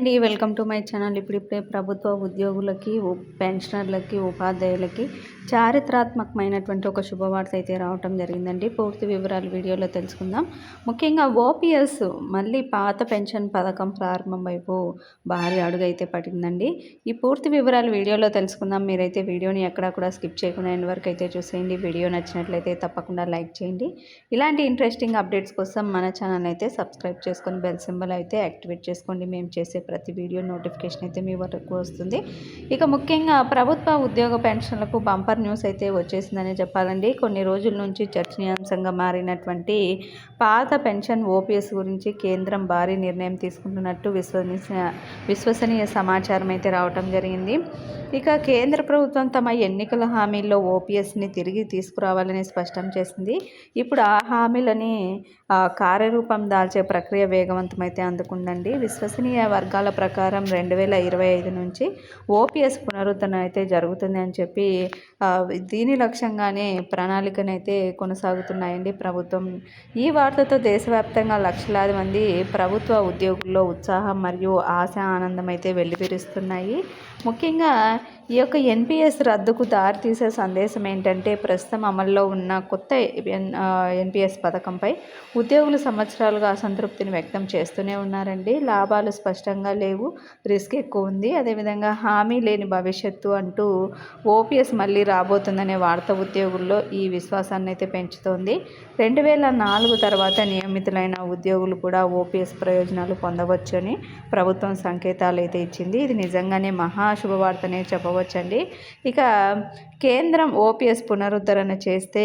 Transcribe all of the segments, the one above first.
అండి welcome to my channel. ఇప్పుడిప్పుడే ప్రభుత్వ ఉద్యోగులకి పెన్షనర్లకి ఉపాధ్యాయులకి చారిత్రాత్మకమైనటువంటి ఒక శుభవార్త అయితే రావటం జరిగిందండి. పూర్తి వివరాలు వీడియోలో తెలుసుకుందాం. ముఖ్యంగా ఓపీఎస్ మళ్ళీ పాత పెన్షన్ పథకం ప్రారంభం వైపు భారీ అడుగు అయితే పడిందండి. ఈ పూర్తి వివరాలు వీడియోలో తెలుసుకుందాం. మీరైతే వీడియోని ఎక్కడా కూడా స్కిప్ చేయకుండా ఎండ్ వరకు అయితే చూసేయండి. వీడియో నచ్చినట్లయితే తప్పకుండా లైక్ చేయండి. ఇలాంటి ఇంట్రెస్టింగ్ అప్డేట్స్ కోసం మన ఛానల్ అయితే సబ్స్క్రైబ్ చేసుకొని బెల్ సింబల్ అయితే యాక్టివేట్ చేసుకోండి. మేము చేసే ప్రతి వీడియో నోటిఫికేషన్ అయితే మీ వరకు వస్తుంది. ఇక ముఖ్యంగా ప్రభుత్వ ఉద్యోగ పెన్షన్లకు బంపర్ న్యూస్ అయితే వచ్చేసిందనే చెప్పాలండి. కొన్ని రోజుల నుంచి చర్చనీయాంశంగా మారినటువంటి పాత పెన్షన్ ఓపీఎస్ గురించి కేంద్రం భారీ నిర్ణయం తీసుకుంటున్నట్టు విశ్వసనీయ విశ్వసనీయ సమాచారం అయితే రావటం జరిగింది. ఇక కేంద్ర ప్రభుత్వం తమ ఎన్నికల హామీల్లో ఓపీఎస్ని తిరిగి తీసుకురావాలని స్పష్టం చేసింది. ఇప్పుడు ఆ హామీలని కార్యరూపం దాల్చే ప్రక్రియ వేగవంతమైతే అందుకుందండి. విశ్వసనీయ వర్గాల ప్రకారం రెండు వేల ఇరవై ఐదు నుంచి ఓపీఎస్ పునరుద్ధరణ అయితే జరుగుతుంది అని చెప్పి దీని లక్ష్యంగానే ప్రణాళికనైతే కొనసాగుతున్నాయండి ప్రభుత్వం. ఈ వార్తతో దేశవ్యాప్తంగా లక్షలాది మంది ప్రభుత్వ ఉద్యోగుల్లో ఉత్సాహం మరియు ఆశ ఆనందం అయితే వెల్లివిరుస్తున్నాయి. ముఖ్యంగా ఈ యొక్క ఎన్పిఎస్ రద్దుకు దారితీసే సందేశం ఏంటంటే ప్రస్తుతం అమల్లో ఉన్న కొత్త ఎన్పిఎస్ పథకంపై ఉద్యోగులు సంవత్సరాలుగా అసంతృప్తిని వ్యక్తం చేస్తూనే ఉన్నారండి. లాభాలు స్పష్టంగా లేవు రిస్క్ ఎక్కువ ఉంది. అదేవిధంగా హామీ లేని భవిష్యత్తు అంటూ ఓపీఎస్ మళ్ళీ రాబోతుందనే వార్త ఉద్యోగుల్లో ఈ విశ్వాసాన్ని అయితే పెంచుతోంది. రెండు వేల నాలుగు తర్వాత నియమితులైన ఉద్యోగులు కూడా ఓపీఎస్ ప్రయోజనాలు పొందవచ్చు అని ప్రభుత్వం సంకేతాలు అయితే ఇచ్చింది. ఇది నిజంగానే మహా శుభవార్తనే చెప్పవచ్చండి ఇక కేంద్రం ఓపీఎస్ పునరుద్ధరణ చేస్తే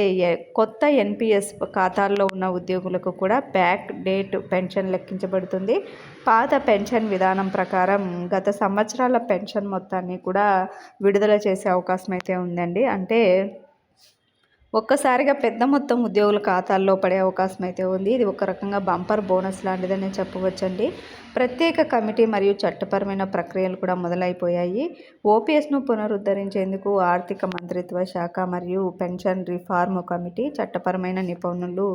కొత్త ఎన్పిఎస్ ఖాతాల్లో ఉన్న ఉద్యోగులకు కూడా బ్యాక్ డేట్ పెన్షన్ లెక్కించబడుతుంది. పాత పెన్షన్ విధానం ప్రకారం గత సంవత్సరాల పెన్షన్ మొత్తాన్ని కూడా విడుదల చేసే అవకాశం అయితే ఉందండి. అంటే ఒక్కసారిగా పెద్ద మొత్తం ఉద్యోగుల ఖాతాల్లో పడే అవకాశం అయితే ఉంది. ఇది ఒక రకంగా బంపర్ బోనస్ లాంటిదని చెప్పవచ్చండి. ప్రత్యేక కమిటీ మరియు చట్టపరమైన ప్రక్రియలు కూడా మొదలైపోయాయి. ఓపీఎస్ను పునరుద్ధరించేందుకు ఆర్థిక మంత్రిత్వ శాఖ మరియు పెన్షన్ రిఫార్మ్ కమిటీ చట్టపరమైన నిపుణులు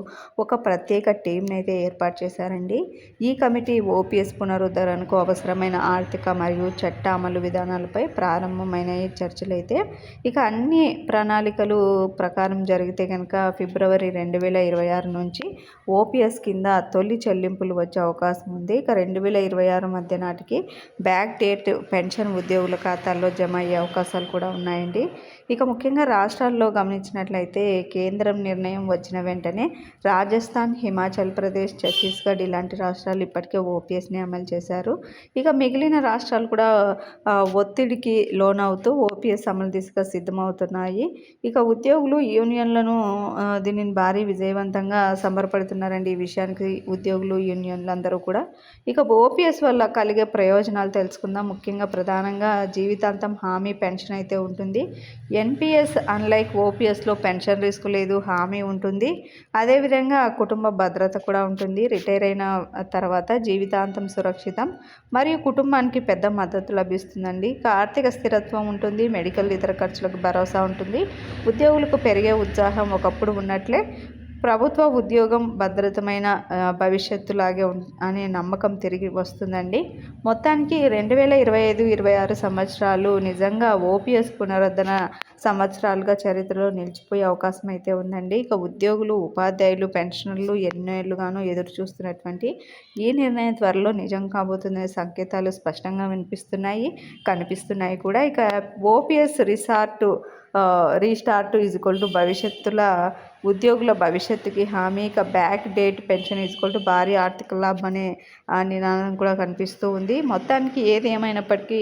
ఒక ప్రత్యేక టీంని అయితే ఏర్పాటు చేశారండి. ఈ కమిటీ ఓపీఎస్ పునరుద్ధరణకు అవసరమైన ఆర్థిక మరియు చట్ట అమలు విధానాలపై ప్రారంభమైన చర్చలు అయితే ఇక అన్ని ప్రణాళికలు ప్రకారం జరిగితే కనుక ఫిబ్రవరి రెండు వేల ఇరవై ఆరు నుంచి ఓపీఎస్ కింద తొలి చెల్లింపులు వచ్చే అవకాశం ఉంది. ఇక రెండు వేల ఇరవై ఆరు మధ్య నాటికి బ్యాక్ డేట్ పెన్షన్ ఉద్యోగుల ఖాతాల్లో జమ అయ్యే అవకాశాలు కూడా ఉన్నాయండి. ఇక ముఖ్యంగా రాష్ట్రాల్లో గమనించినట్లయితే కేంద్రం నిర్ణయం వచ్చిన వెంటనే రాజస్థాన్ హిమాచల్ ప్రదేశ్ ఛత్తీస్గఢ్ ఇలాంటి రాష్ట్రాలు ఇప్పటికే ఓపీఎస్ని అమలు చేశారు. ఇక మిగిలిన రాష్ట్రాలు కూడా ఒత్తిడికి లోనవుతూ ఓపీఎస్ అమలు దిశగా సిద్ధమవుతున్నాయి. ఇక ఉద్యోగులు యూనియన్ యూనియన్లను దీనిని భారీ విజయవంతంగా సంబరపడుతున్నారండి ఈ విషయానికి ఉద్యోగులు యూనియన్లు అందరూ కూడా. ఇక ఓపీఎస్ వల్ల కలిగే ప్రయోజనాలు తెలుసుకుందాం. ముఖ్యంగా ప్రధానంగా జీవితాంతం హామీ పెన్షన్ అయితే ఉంటుంది. ఎన్పిఎస్ అన్లైక్ ఓపీఎస్లో పెన్షన్ రిస్క్ లేదు హామీ ఉంటుంది. అదేవిధంగా కుటుంబ భద్రత కూడా ఉంటుంది. రిటైర్ అయిన తర్వాత జీవితాంతం సురక్షితం. మరియు కుటుంబానికి పెద్ద మద్దతు లభిస్తుందండి. ఆర్థిక స్థిరత్వం ఉంటుంది. మెడికల్ ఇతర ఖర్చులకు భరోసా ఉంటుంది. ఉద్యోగులకు పెరిగే ఉత్సాహం ఒకప్పుడు ఉన్నట్లే ప్రభుత్వ ఉద్యోగం భద్రతమైన భవిష్యత్తులాగే అనే నమ్మకం తిరిగి వస్తుందండి. మొత్తానికి రెండు వేల ఇరవై ఐదు ఇరవై ఆరు సంవత్సరాలు నిజంగా ఓపీఎస్ పునరుద్ధరణ సంవత్సరాలుగా చరిత్రలో నిలిచిపోయే అవకాశం అయితే ఉందండి. ఇక ఉద్యోగులు ఉపాధ్యాయులు పెన్షనర్లు ఎన్నేళ్ళుగానో ఎదురు చూస్తున్నటువంటి ఈ నిర్ణయం త్వరలో నిజం కాబోతుందనే సంకేతాలు స్పష్టంగా వినిపిస్తున్నాయి కనిపిస్తున్నాయి కూడా. ఇక OPS resort restart is equal to భవిష్యత్తుల ఉద్యోగుల భవిష్యత్తుకి హామీ. ఇక back date pension equal to భారీ ఆర్థిక లాభం అనే నినాదం కూడా కనిపిస్తూ ఉంది. మొత్తానికి ఏది ఏమైనప్పటికీ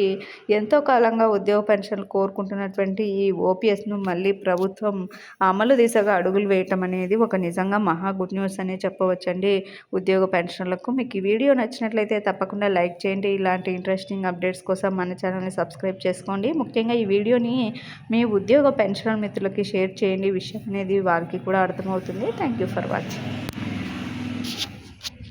ఎంతో కాలంగా ఉద్యోగ పెన్షన్లు కోరుకుంటున్నటువంటి ఈ ఓపీఎస్ను మళ్ళీ ప్రభుత్వం అమలు దిశగా అడుగులు వేయటం అనేది ఒక నిజంగా మహా గుడ్ న్యూస్ అనే చెప్పవచ్చండి. ఉద్యోగ పెన్షన్లకు మీకు ఈ వీడియో నచ్చినట్లయితే తప్పకుండా లైక్ చేయండి. ఇలాంటి ఇంట్రెస్టింగ్ అప్డేట్స్ కోసం మన ఛానల్ని సబ్స్క్రైబ్ చేసుకోండి. ముఖ్యంగా ఈ వీడియోని మీ ఉద్యోగ పెన్షన్ మిత్రులకి షేర్ చేయండి. విషయం అనేది వారికి కూడా అర్థమవుతుంది. Thank you for watching.